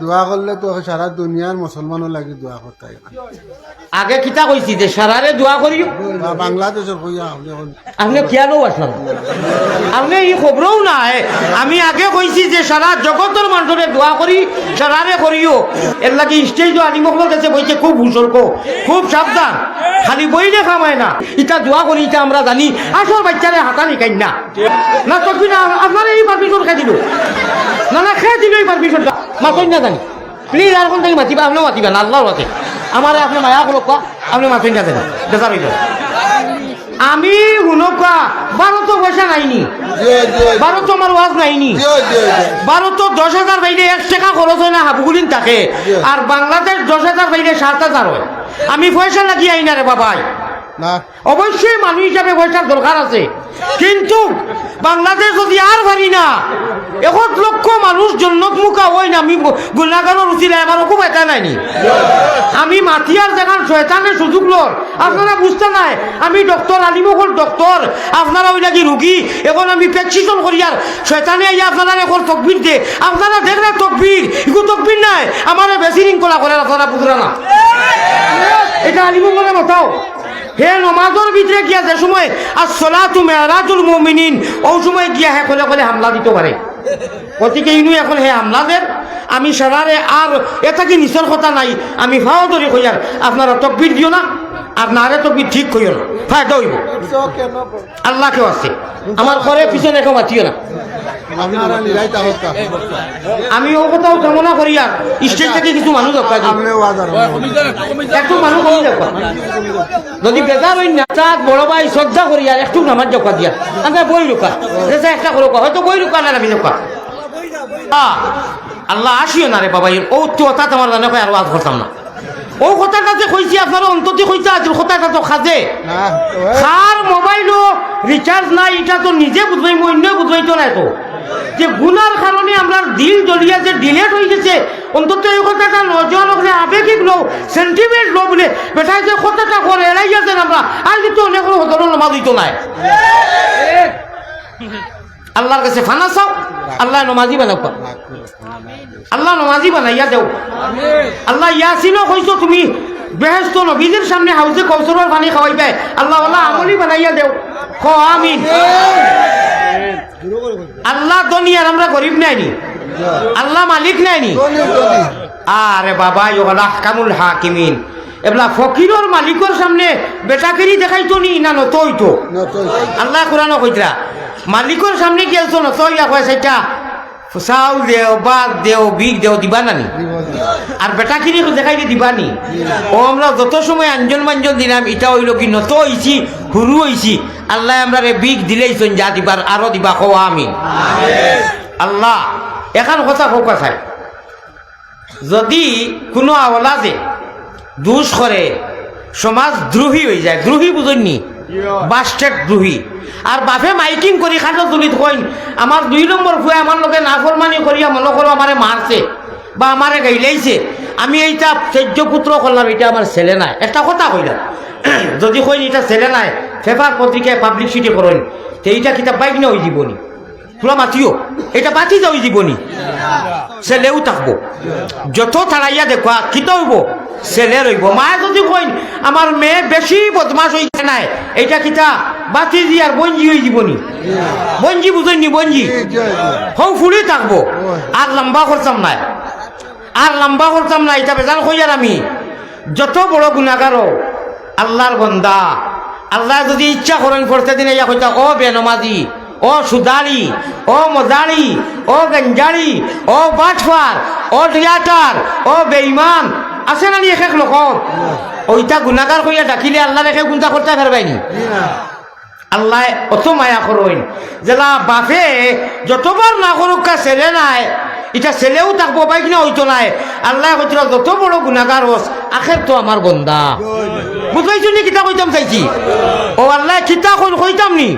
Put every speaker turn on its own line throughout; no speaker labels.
দোয়া করলে তো সারা দুনিয়ার মুসলমানও লাগে দোয়া করতে হয়।
আগে কিতা কইছি যে সারারে দোয়া করিও।
বাংলাদেশের কইয়া আপনি
খেয়ালও আসলাম আপনি এই খবরও নাই। আমি আগে কইছি যে সারা জগতের মানুষরে দোয়া করি সারারে করিও। এর লাগে স্টেজ আলিমকলের কাছে বইছে খুব ভূসর্গ খুব সাবধান। খালি বইলে খামায় না। ইটা দোয়া করি ইটা আমরা জানি। আসল বাচ্চারে হাতা নিকাই না না তো কি না আপনারা এই পারমিশন খাই দিল? না না খেয়ে দিল এই পারমিশনটা মাতই না জানি। প্লিজ আর কোন থেকে মাতিবা? আপনিও মাতিবেন আল্লাহর হাতে আমার আপনি মায়া করো কোয়া? আপনি মাতই না জানি বেচার হইল আমি শুনকা বারো তো পয়সা নাইনি। বারো তো আমার ওয়াজ নাইনি। বারো তো দশ হাজার বাইরে এক টাকা খরচ হয় না হাবুগুলিন থাকে। আর বাংলাদেশ দশ হাজার বাইরে সাত হাজার হয়। আমি পয়সা লাগিয়ে আই না রে বাবাই।
না।
অবশ্যই মানুষ হিসাবে পয়সার দরকার আছে। কিন্তু বাংলাদেশ যদি আর পারি না এখন লক্ষ মানুষ জন্নত মুখা না, আমি গুণাগানোর উচিলে আমার খুব এটা নাইনি। আমি মাতিয়ার দেখান শয়তানের সুযোগ লর আপনারা বুঝতে নাই, আমি ডক্টর আলিমকল ডক্টর, আপনারা ওই লাগি রুগী, এখন আমি প্রেসক্রিপশন করি আর শয়তানে আইয়া আপনারা এখন তকবির দে, আপনারা দেখলে তকবির ইগু তকবির নাই, আমার বেশি রিঙ্কলা করে আপনারা বুঝরা না এটা আলিমকলে হে নমাজের ভিতরে গিয়া যে সময় আর সলা তুমি আরাজুল মুমিনিন, ও সময় গিয়া হে কলে কলে হামলা দিতে পারে। গতিকে ইনু এখন হে আমলাদের আমি সারারে আর এটা কি নিচের কথা নাই আমি ফাও ধরি কইয়ার আপনারা তকবির দিও না আর নারে তকবির ঠিক কইও না ফায়দা হইব। আল্লাহ কেউ আছে আমার ঘরে পিছনে কেউ মাতিও না। আমি ও কথাও কামনা করি আর। স্টেজ থেকে কিছু মানুষ দরকার একটু মানুষ কমি যদি বেজার হই না বড় ভাই শ্রদ্ধা করি আর একটু নামাজ জোকা দিয়া। আমরা বই রুকা একটা করো হয়তো বই রুকা না আমি জোকা আল্লাহ আসিও না রে বাবা ও তো কথা তোমার জানে কয় আর ওয়াজ করতাম না। ও কথাটা যে কইছি আপনারা অন্ততে কইতা আছে কথাটা তো খাজে। কার মোবাইলও রিচার্জ নাই এটা তো নিজে বুঝবাই অন্য বুঝবাই তো নাই তো যে গুনার কারণে আমরা দিল জ্বলিয়া যে ডিলেট হয়ে গেছে, অন্তত এই কথাটা নজন ওখানে আবেগিক লো সেন্টিমেন্ট লো বলে বেটাই যে কথাটা করে এড়াই গেছেন আমরা, আর কিন্তু অনেক হতর নামাজ দিত নাই। আল্লাহর কাছে ফানা চাও, আল্লাহ নমাজি বানাও। আল্লাহ নমাজি বানাইয়া দেও। আল্লাহ ইয়াসিনও কইছো তুমি বেহেস্ত নবীদের সামনে হাউসে কৌসরের পানি খাওয়াইবে। আল্লাহ আল্লাহ আমলি বানাইয়া দেও। খ আমিন। আল্লাহ দুনিয়ার আমরা গরিব নাইনি আল্লাহ মালিক নাইনি আরে বাবা ইহলা কামুল হাকিমিন। এবলা ফকিরর মালিকর সামনে বেটাকেরি দেখাইতো নি না নতই তো
নতুন
আল্লাহ কোরআন কইতরা মালিকর সামনে গেলছো নতইয়া কয় সেটা চাউল দেও বাদ দেও বিগ দেও দিবা নানি? আর বেটা কিনি দেখাই দিয়ে দিবানি ও আমরা যত সময় আঞ্জন মাঞ্জন দিলাম এটা হইল কি নত হইছি হুরু হইছি। আল্লাহ আমরা রে বিগ দিলেইছেন যা দিবার আরও দিবা কো আমি আল্লাহ এখান কথা হোক কথায় যদি কোনো আওলাদে দুষ করে সমাজ দ্রোহী হয়ে যায় দ্রোহী বুঝেননি বাস্টেড দ্রোহী আর বাপে মাইকিং করি খাটো তুলিত কইন আমার দুই নম্বর ফুয়ে আমার লোকে নাফরমানি করিয়া মনে করো আমারে মারছে বা আমারে গাইলাইছে। আমি এইটা চৈদ্য পুত্র করলাম এটা আমার ছেলে নাই। একটা কথা কইলাম যদি কইন এটা ছেলে নাই পেপার পত্রিকায় পাবলিসিটি করেন তো এইটা কিতাব বাইক না ওই জীবনী তোরা মাতিও। এটা বাতি যাও জীবনী ছেলেও থাকব। যত তাড়াইয়া দেখবা কিত হইব ছেলে রইব। মা যদি কইন আমার মেয়ে বেশি বদমাস হইছে নাই, এইটা কিতা বাতি দি আর বঞ্জি হয়ে জীবনি বঞ্জি বুঝইনি বঞ্জি। হৌ ফুড়ি থাকব। আর লম্বা করতাম নাই। আর লম্বা করতাম না এটা বেজাল কইয়ার আমি? যত বড় গুণাগারও আল্লাহর বন্দা। আল্লাহ যদি ইচ্ছা করেন করতে দিনে ইয়া কইতা ও বেনমাজি ও সুদারি ও মদারি ও গঞ্জারি ও বাটফার ও টিয়াটার ও বেইমান আছে না নি এক লোক ওইটা গুণাগার কইয়া ডাকিলে আল্লাহ রেখে গুণটা করতে পারবাইনি আল্লাহ অত মায়া করইন যেলা বাপে যতবার না করুক কা ছেলে নাই এটা ছেলেও থাকব পাই কিনা হইতো নাই। আল্লাহ যত বড় গুণাগার হস আখের তো আমার বন্দা বুঝাইছো নি কিতা কইতাম চাইছি? ও আল্লাহ কিতা কই কইতাম নি?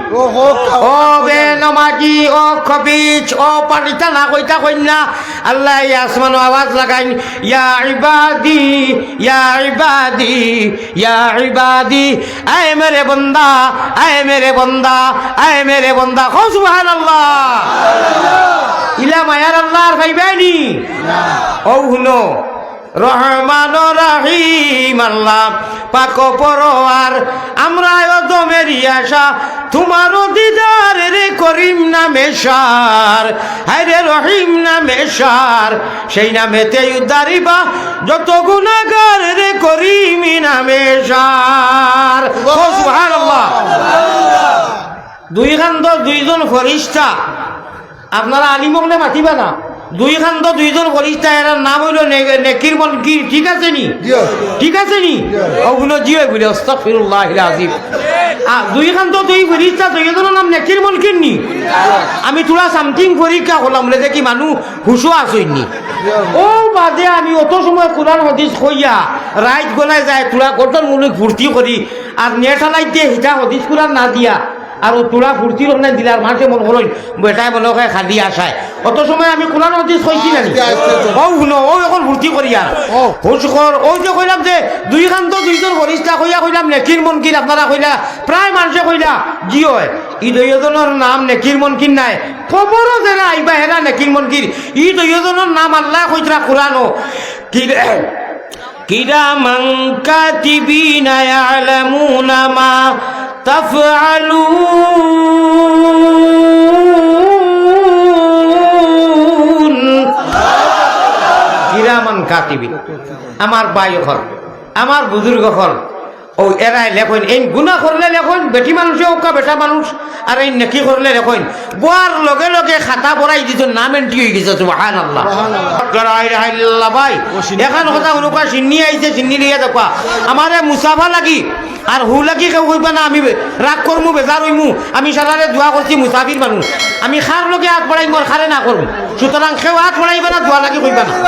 ও
বে নমাজি ও খবিজ ও পানিতা না কইতা কইনা আল্লাহ এই আসমান আওয়াজ লাগাইন ইয়া ইবাদি ইয়া ইবাদি ইয়া ইবাদি আয় মেরে বন্দা আয় মেরে বন্দা আয় মেরে বন্দা। খো সুবহানাল্লাহ। ইলা মায়ার আল্লাহর ভাইবানি ও হুনো রহমান রাহিম আল্লাহ, পাক পরোয়ার, আমরা দমের আশা তোমার দিদার রে করিম নামে সার। হায় রে রহিম নামে সার, সেই নামেতে উদ্ধারিবা যত গুণাগার রে করিম ও সুবহানাল্লাহ। দুই খান্দ দুইজন ফরিস্তা, আপনারা আলিমকলে মাতিবা না? দুই খান্দ দুইজন ফরিস্তা এর নাম হইল নেকির কি ঠিক আছে নি? ঠিক আছে নি? ওগুলো জিও বলে আস্তাগফিরুল্লাহ আজিম। দুই খান্দ দুই ফরিস্তা দুইজনের নাম নেকির মনকির নি? আমি তোরা সামথিং পরীক্ষা করলাম বলে দেখি মানুষ আসই নি? ও বাদে আমি অত সময় কোরআন হদিস কইয়া রাইত গলায় যায় তোরা গঠন মূলক ভর্তি করি আর নেঠালাই দিয়ে হিতা হদিস কোরআন না দিয়া। আর ও তোরা ফুর্তি লোক নাই দিলে আর মাঠে মন হল বেটাই মনে হয় খালি আসায় অত সময় আমি কোরআন হদিস কইছি না ও শুনো ও এখন ফুর্তি করি আর।
ও।
হুশ কর ও যে কইলাম যে দুই খান তো দুইজন বরিষ্ঠা কইয়া কইলাম নেকির মনকির আপনারা কইলা প্রায় মানুষে কইলা জি হয় ই দুইজনের নাম নেকির মনকির নাই। খবরও যে না আইবা হেরা নেকির মনকির। ই দুইজনের নাম আল্লাহ কইতরা কোরআনও। কি কিরামান কাতিবিনা ইয়ালামুনা মা কিরামান কাতিবি আমার বায়ু হল আমার বুজুর্গ হল ও এরাই লেখন এই গুণা করলে লেখন বেটি মানুষে ওকা বেটা মানুষ আর এই নেকি করলে লেখন গোয়ার লগে লগে খাতা বড়াই দিত নাম এন্ট্রি হয়ে গেছে সুবহান আল্লাহ ভাই এখন কথা অনুকা চিন্নি আইছে চিন্নি লিয়ে দেখবা আমারে মুসাফা লাগি আর হু লাগি কেউ কইবা না আমি রাগ করমু বেজার হইমু আমি সারারে দোয়া করছি মুসাফির মানুষ আমি খার লগে হাত বড়াই মোর খারে না করমু সুতরাং কেউ হাত বড়াইবা না দোয়া লাগি কইবা না